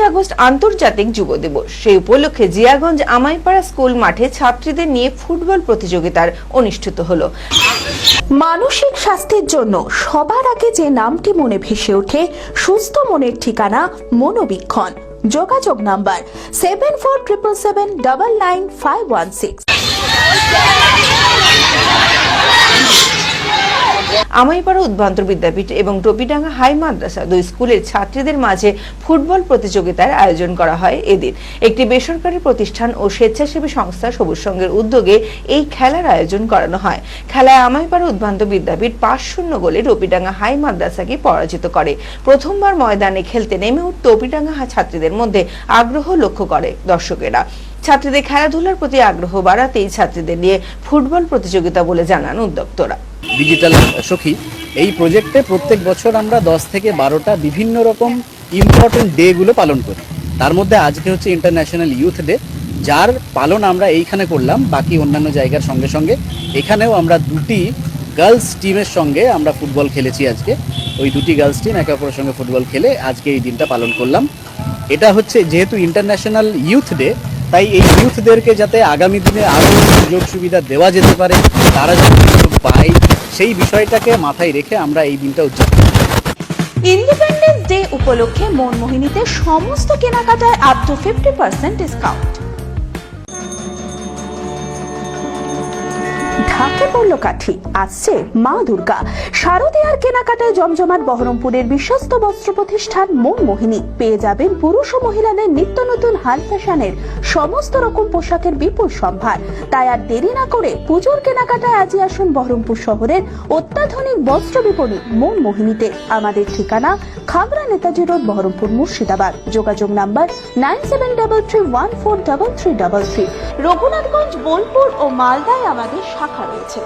August আন্তর্জাতিক যুব দিবস। সেই উপলক্ষে জিয়াগঞ্জ আমাইপাড়া স্কুল মাঠে ছাত্রীদের নিয়ে ফুটবল প্রতিযোগিতার অনুষ্ঠিত হলো। মানসিক স্বাস্থ্যের জন্য সবার আগে যে নামটি মনে ভেসে ওঠে, সুস্থ মনের ঠিকানা মনোবীক্ষণ। যোগাযোগ number seven four triple seven double nine five one six Amaipara Udbhranta Vidyapith এবং টপিডাঙ্গা হাই মাদ্রাসা দুই স্কুলের ছাত্রীদের মাঝে ফুটবল প্রতিযোগিতার আয়োজন করা হয় এদিন। একটি বেসরকারি প্রতিষ্ঠান ও স্বেচ্ছাসেবী সংস্থা সবুজ সংঘের উদ্যোগে এই খেলার আয়োজন করানো হয়। খেলায় আমাইপাড়া উদ্ভ্রান্ত বিদ্যাপীঠ পাঁচ শূন্য গোলে টপিডাঙ্গা হাই মাদ্রাসাকে পরাজিত করে। প্রথমবার ময়দানে খেলতে নেমে উঠ টপিডাঙ্গা ছাত্রীদের মধ্যে আগ্রহ লক্ষ্য করে দর্শকেরা। ছাত্রীদের খেলাধুলার প্রতি আগ্রহ বাড়াতেই ছাত্রীদের নিয়ে ফুটবল প্রতিযোগিতা বলে জানান উদ্যোক্তরা। ডিজিটাল সখী, এই প্রজেক্টে প্রত্যেক বছর আমরা দশ থেকে বারোটা বিভিন্ন রকম ইম্পর্টেন্ট ডেগুলো পালন করি। তার মধ্যে আজকে হচ্ছে ইন্টারন্যাশনাল ইউথ ডে যার পালন আমরা এইখানে করলাম, বাকি অন্যান্য জায়গার সঙ্গে সঙ্গে। এখানেও আমরা দুটি গার্লস টিমের সঙ্গে আমরা ফুটবল খেলেছি আজকে। ওই দুটি গার্লস টিম একে অপরের সঙ্গে ফুটবল খেলে আজকে এই দিনটা পালন করলাম। এটা হচ্ছে যেহেতু ইন্টারন্যাশনাল ইউথ ডে তাই এই ইউথদেরকে যাতে আগামী দিনে আরও সুযোগ সুবিধা দেওয়া যেতে পারে, তারা যাতে সুযোগ পায়, সেই বিষয়টাকে মাথায় রেখে আমরা এই দিনটা উদযাপন। ইন্ডিপেন্ডেন্স ডে উপলক্ষে মনমোহিনীতে সমস্ত কেনাকাটায় up to fifty percent discount ঢাকে পড়ল কাঠি, আসছে মা দুর্গা। শারদীয়ার কেনাকাটায় জমজমাট বহরমপুরের বিশ্বস্ত বস্ত্র প্রতিষ্ঠান মোহিনী পেয়ে যাবেন পুরুষ ও মহিলাদের নিত্য নতুন হাল ফ্যাশনের সমস্ত রকম পোশাকের বিপুল সম্ভার। তাই আর দেরি না করে পুজোর কেনাকাটায় আজই আসুন বহরমপুর শহরের অত্যাধুনিক বস্ত্র বিপণী মন মোহিনীতে। আমাদের ঠিকানা খাগড়া নেতাজি রোড, বহরমপুর, মুর্শিদাবাদ। যোগাযোগ number nine seven double three one four double three double three. Raghunathganj, Bolpur ও মালদায় আমাদের শাখা রয়েছে।